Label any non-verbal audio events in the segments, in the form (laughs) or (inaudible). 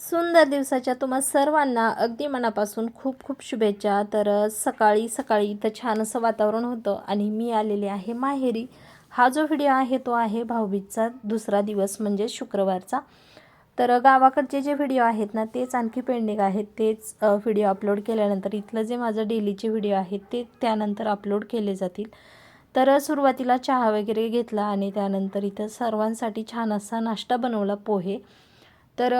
सुंदर दिवसाच्या तुम्हा सर्वांना अगदी मनापासून खूप खूप शुभेच्छा. तर सकाळी सकाळी इथं छान असं वातावरण होतं आणि मी आलेले आहे माहेरी. हा जो व्हिडिओ आहे तो आहे भाऊबीजचा दुसरा दिवस म्हणजे शुक्रवारचा. तर गावाकडचे जे व्हिडिओ आहेत ना तेच आणखी पेंडिंग आहेत. तेच व्हिडिओ अपलोड केल्यानंतर इथलं जे माझं डेलीचे व्हिडिओ आहेत ते त्यानंतर अपलोड केले जातील. तर सुरुवातीला चहा वगैरे घेतला आणि त्यानंतर इथं सर्वांसाठी छान असा नाश्ता बनवला पोहे. तर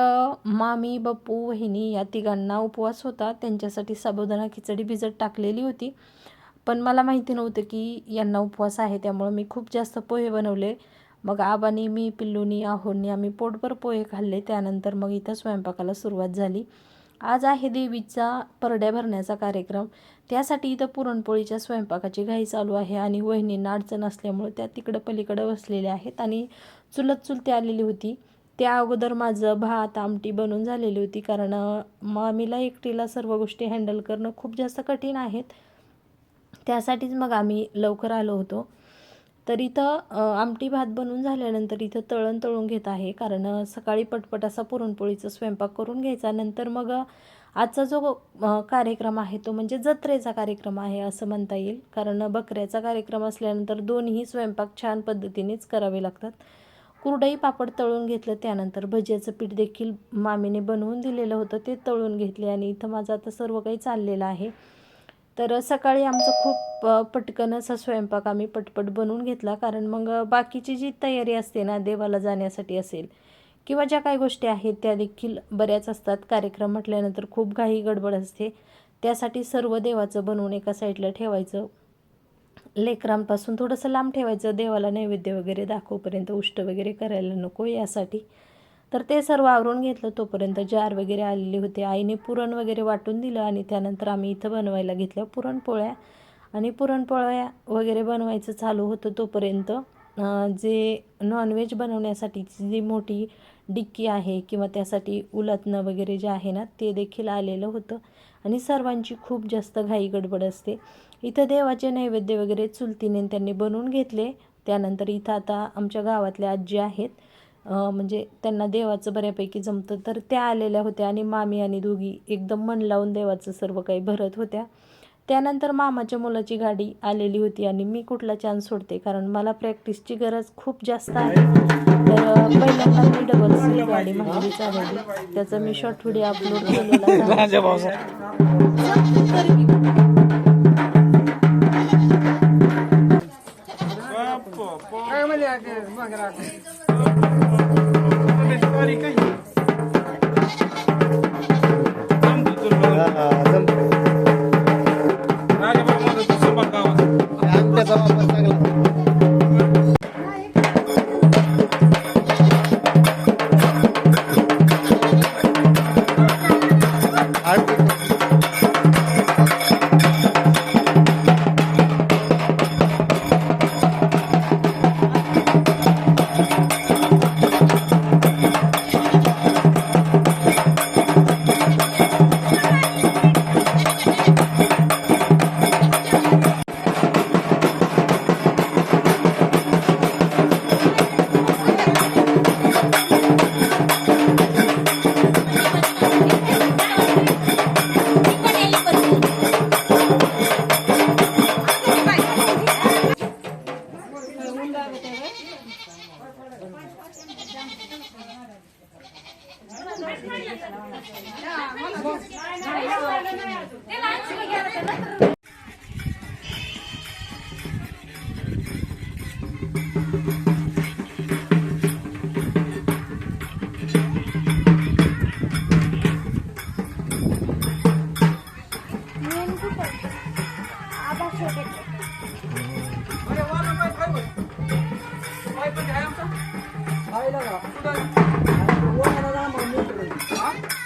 मामी बप्पू वहिनी या तिघांना उपवास होता. त्यांच्यासाठी साबुदाणा खिचडी भिजत टाकलेली होती. पण मला माहिती नव्हतं की यांना उपवास आहे त्यामुळं मी खूप जास्त पोहे बनवले. मग आबानी मी पिल्लूनी आहोंनी आम्ही पोटभर पोहे खाल्ले. त्यानंतर मग इथं स्वयंपाकाला सुरुवात झाली. आज आहे देवीचा परड्या भरण्याचा कार्यक्रम. त्यासाठी इथं पुरणपोळीच्या स्वयंपाकाची घाई चालू आहे आणि वहिनींना अडचण असल्यामुळे त्या तिकडं पलीकडं बसलेल्या आहेत आणि चुलत चुलती आलेली होती. त्या अगोदर माझं भात आमटी बनून झालेली होती कारण मामीला एकटीला सर्व गोष्टी हँडल करणं खूप जास्त कठीण आहेत. त्यासाठीच मग आम्ही लवकर आलो होतो. तर इथं आमटी भात बनवून झाल्यानंतर इथं तळण तळून घेत आहे. कारण सकाळी पटपट असा पुरणपोळीचा स्वयंपाक करून घ्यायचा. नंतर मग आजचा जो कार्यक्रम आहे तो म्हणजे जत्रेचा कार्यक्रम आहे असं म्हणता येईल. कारण बकऱ्याचा कार्यक्रम असल्यानंतर दोन्ही स्वयंपाक छान पद्धतीनेच करावे लागतात. कुरडई पापड तळून घेतलं त्यानंतर भज्याचं पीठ देखील मामीने बनवून दिलेलं होतं ते तळून घेतले. आणि इथं माझं आता सर्व काही चाललेलं आहे. तर सकाळी आमचं खूप पटकन असा स्वयंपाक आम्ही पटपट बनवून घेतला. कारण मग बाकीची जी तयारी असते ना देवाला जाण्यासाठी असेल किंवा ज्या काही गोष्टी आहेत त्या देखील बऱ्याच असतात. कार्यक्रम म्हटल्यानंतर खूप घाई गडबड असते. त्यासाठी सर्व देवाचं बनवून एका साईडला ठेवायचं. लेकरांपासून थोडंसं लांब ठेवायचं. देवाला नैवेद्य वगैरे दाखवपर्यंत उष्ट वगैरे करायला नको यासाठी. तर ते सर्व आवरून घेतलं. तोपर्यंत जार वगैरे आलेले होते. आईने पुरण वगैरे वाटून दिलं आणि त्यानंतर आम्ही इथं बनवायला घेतल्या पुरणपोळ्या. आणि पुरणपोळ्या वगैरे बनवायचं चालू होतं तोपर्यंत जे नॉनव्हेज बनवण्यासाठीची जी मोठी डिक्की आहे किंवा त्यासाठी उलतणं वगैरे जे आहे ना ते देखील आलेलं होतं. आणि सर्वांची खूप जास्त घाई गडबड असते. इथं देवाचे नैवेद्य वगैरे चुलतीने त्यांनी बनवून घेतले. त्यानंतर इथं आता आमच्या गावातल्या आजी आहेत. म्हणजे त्यांना देवाचं बऱ्यापैकी जमतं. तर त्या आलेल्या होत्या आणि मामी आणि दोघी एकदम मन लावून देवाचं सर्व काही भरत होत्या. त्यानंतर मामाच्या मुलाची गाडी आलेली होती आणि मी कुठला चान्स सोडते कारण मला प्रॅक्टिसची गरज खूप जास्त आहे. तर पहिल्यांदा मी डबल सीट गाडी माहेरी चालवली. त्याचा मी शॉर्ट व्हिडिओ अपलोड केलेला आहे. (laughs) त्याचा का नाही आता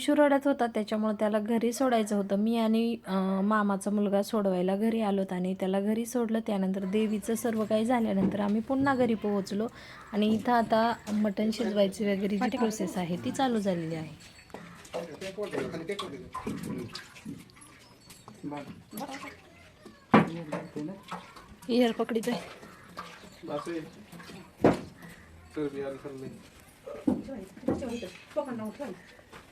अंशू रडत होता त्याच्यामुळे त्याला घरी सोडायचं होतं. मी आणि मामाचा मुलगा सोडवायला घरी आलोत आणि त्याला घरी सोडलं. त्यानंतर देवीचं सर्व काही झाल्यानंतर आम्ही पुन्हा घरी पोहोचलो आणि इथं आता मटण शिजवायची वगैरे जी प्रोसेस आहे ती चालू झालेली आहे. इयर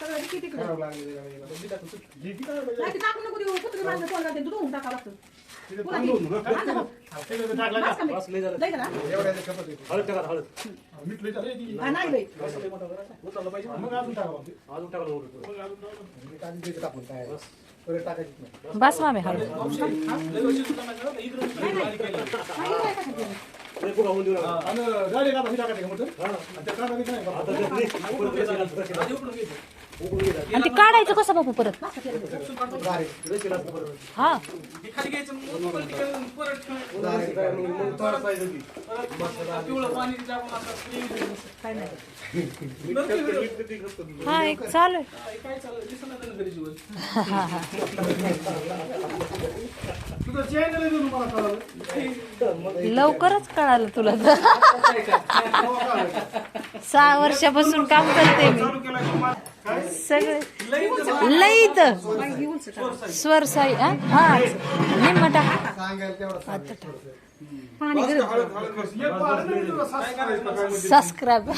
सगळं किती तिकडे नाही ते टाकू नको देऊ. कुत्रे माझं तोंड घालते, दूध होऊन टाकावं लागतं. पुन्हा घे. हा, जा भाऊ. बस? लय? हा, नाही मामे हळू आणि ते काढायचं कसं बापू परत? हा. हा एक चालू लवकरच कळालं तुला तर. सहा वर्षापासून काम करते मी. सगळे लईत स्वर साई हा. निम्म टाक. सबस्क्राईब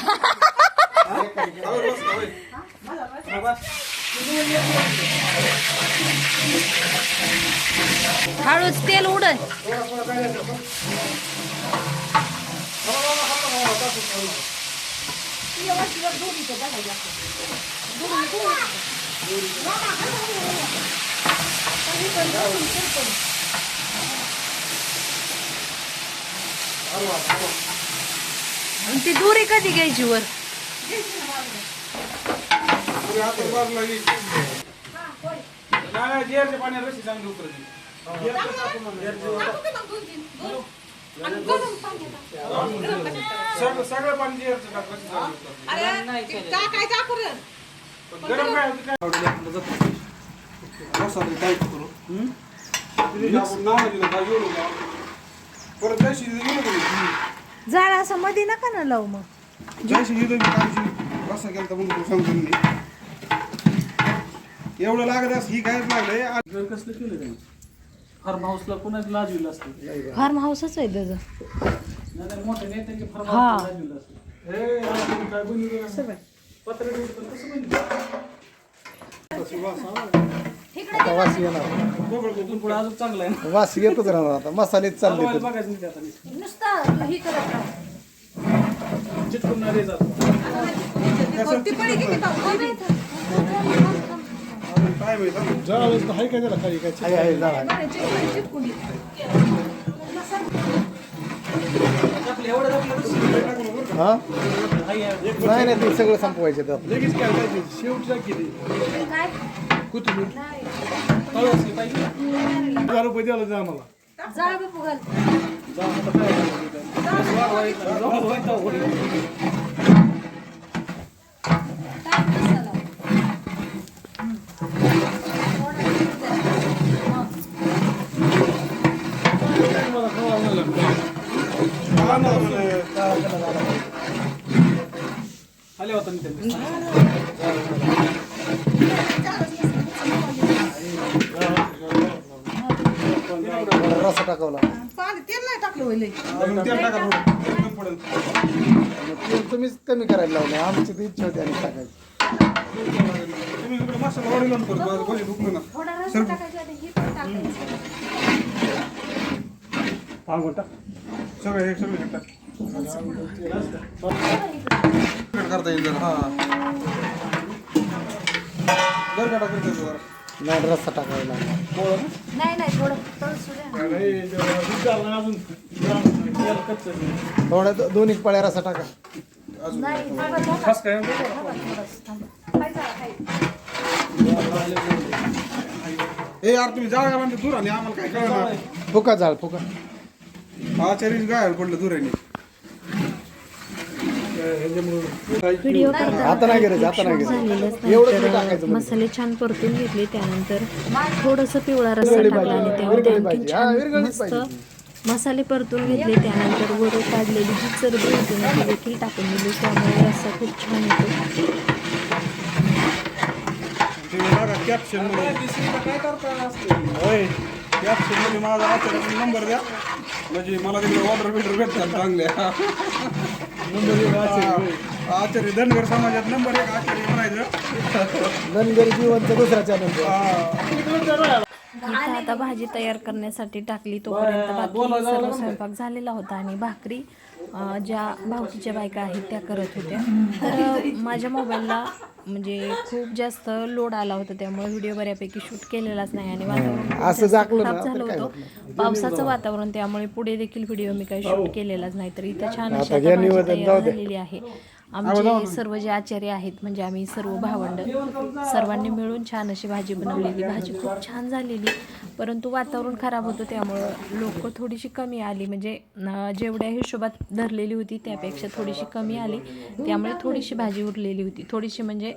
हळूच तेल आणि ती दुरी कधी घ्यायची वर? सगळं पाणी गरम काय होतं तरी टाईट करू. परत गेलो? झाड असं मध्ये नका ना लावू मग जयशी इथं मी त्या दिवशी रस्सा केलता म्हणून तुला सांगतो मी. एवढं लागत असं ही काय लागलंय आज घर कसलं केलं त्यांनी फार्म हाऊसला पुन्हा लाजविलं असतं फार्म हाऊसच आहे त्याचं नाही नाही, मोठ्या नेत्यांचे फार्म हा. हाऊस लाजविलं असतं हे काय बनवलं? पत्रे कसं वास येणार पुढे अजून चांगलं आहे ना वास येतच राहणार आता मसालेच चालले हलवायला बघायचं नाही ते आता नुसतं. नुसतं हे करत राहा. चिटकून नाही द्यायचं आता. ती पडी किती टाकू? काय माहीत हा? त्याला काही काय आहे आहे जळालं. टाकलं, एवढं टाकलं तर हा हाय, हाय. नाही नाही ते सगळं संपवायचे त्यात लगेच काय पाहिजे शेवटच्या किती काय कुठून तळं असली पाहिजे हजार रुपये द्यायला जा आम्हाला जाळ बापू घाल जा, आता काय करायचं? जाऊ व्हायचं, जाऊ व्हायचं अवघड आहे. टाक मसाला. आले होता मी रसा टाकावला. पाणी तेल नाही टाकलं. तेल तुम्हीच कमी करायला लावले आमची तर इच्छा होती आणि टाकायची. हे. सगळं हे सगळं करता येईल जरा हा जर काटा करता येईल जरा नाही रस्सा टाकायला नाही नाही थोडं दोन एक पळ्या रसा टाका. खास काय? ए यार तुम्ही जाळ घाला दूर आणि आम्हाला काय कळणार फुका जाळ फुका आचार्य गायब पडलं दुराने व्हिडिओ आता नाही आता नाही मध्ये. मसाले छान परतून घेतले त्यानंतर थोडंसं पिवळा रस्सा टाकला आणि विरघळली आणखी छान मस्त. मसाले परतून घेतले त्यानंतर वर काढलेली जी चरबी होती ना ती देखील टाकून दिली. त्यामुळे रस्सा खूप छान येतो कॅप्शन माझा नंबर द्या. म्हणजे मला तिकडे ऑर्डर बिल्डर भेटतात चांगल्या. हा. आचार्य धनगर समाजात नंबर एक आचार्य म्हणायचं धनगरी जीवनचं दुसरा चॅनल हा. इथं आता भाजी तयार करण्यासाठी टाकली तोपर्यंत बाकी सर्व स्वयंपाक झालेला होता आणि भाकरी ज्या भावकीच्या बायका आहेत त्या करत होत्या. तर माझ्या मोबाईलला म्हणजे खूप जास्त लोड आला होता त्यामुळे व्हिडिओ बऱ्यापैकी शूट केलेलाच नाही आणि वातावरण खराब झालं होतं. पावसाचं वातावरण त्यामुळे पुढे देखील व्हिडिओ मी काही शूट केलेलाच नाही तर इथं छान अशी. झालेली आहे. आमचे सर्व जे आचार्य आहेत म्हणजे आम्ही सर्व भावंड सर्वांनी मिळून छान अशी भाजी बनवलेली. भाजी खूप छान झालेली परंतु वातावरण खराब होतं त्यामुळं लोक थोडीशी कमी आली. म्हणजे जेवढ्या हिशोबात धरलेली होती त्यापेक्षा थोडीशी कमी आली. त्यामुळे थोडीशी भाजी उरलेली होती. थोडीशी म्हणजे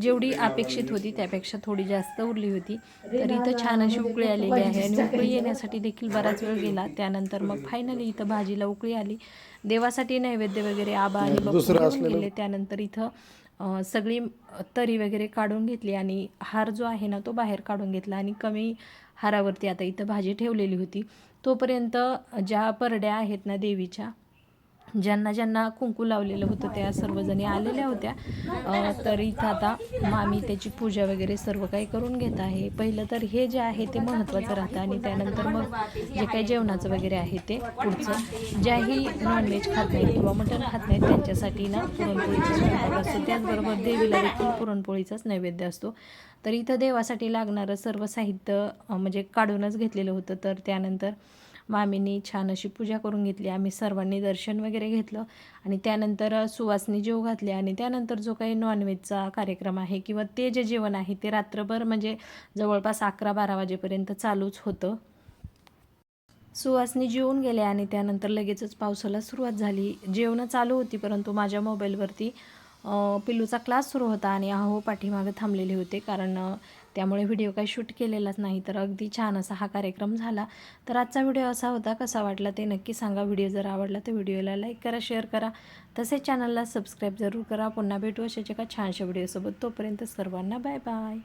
जेवढी अपेक्षित होती त्यापेक्षा थोडी जास्त उरली होती. तर इथं छान अशी उकळी आलेली आहे आणि उकळी येण्यासाठी देखील बराच वेळ गेला. त्यानंतर मग फायनली इथं भाजीला उकळी आली. देवासाठी नैवेद्य वगैरे आबा आणि बप्पू घेऊन गेले त्यानंतर इथं सगळी तरी वगैरे काढून घेतली आणि हार जो आहे ना तो बाहेर काढून घेतला आणि कमी हारावरती आता इथं भाजी ठेवलेली होती. तोपर्यंत ज्या परड्या आहेत ना देवीच्या ज्यांना ज्यांना कुंकू लावलेलं होतं त्या सर्वजणी आलेल्या होत्या. तर इथं आता मामी त्याची पूजा वगैरे सर्व काही करून घेत आहे. पहिलं तर हे जे आहे ते महत्त्वाचं राहतं आणि त्यानंतर मग जे काही जेवणाचं वगैरे आहे ते पुढचं. ज्याही नॉनव्हेज खात नाहीत किंवा मटण खात नाहीत त्यांच्यासाठी ना पुरणपोळीचा स्वयंपाक असतो. त्याचबरोबर देवीला देखील पुरणपोळीचाच नैवेद्य असतो. तर इथं देवासाठी लागणारं सर्व साहित्य म्हणजे काढूनच घेतलेलं होतं. तर त्यानंतर मामीनी छान अशी पूजा करून घेतली. आम्ही सर्वांनी दर्शन वगैरे घेतलं आणि त्यानंतर सुवासनी जेव घातले आणि त्यानंतर जो काही नॉनव्हेजचा कार्यक्रम आहे किंवा ते जे जेवण आहे ते रात्रभर म्हणजे जवळपास अकरा बारा वाजेपर्यंत चालूच होतं. सुवासनी जेवून गेले आणि त्यानंतर लगेचच पावसाला सुरुवात झाली. जेवणं चालू होती परंतु माझ्या मोबाईलवरती पिल्लूचा क्लास सुरू होता आणि अहो पाठीमागं थांबलेले होते कारण त्यामुळे व्हिडिओ काही शूट केलेलाच नाही तर अगदी छान असा हा कार्यक्रम झाला. तर आजचा व्हिडिओ असा होता कसा वाटला ते नक्की सांगा. व्हिडिओ जर आवडला तर व्हिडिओला लाईक करा शेअर करा. तसेच चॅनलला सबस्क्राईब जरूर करा. पुन्हा भेटू अशाच एका छानशा व्हिडिओसोबत. तोपर्यंत सर्वांना बाय बाय.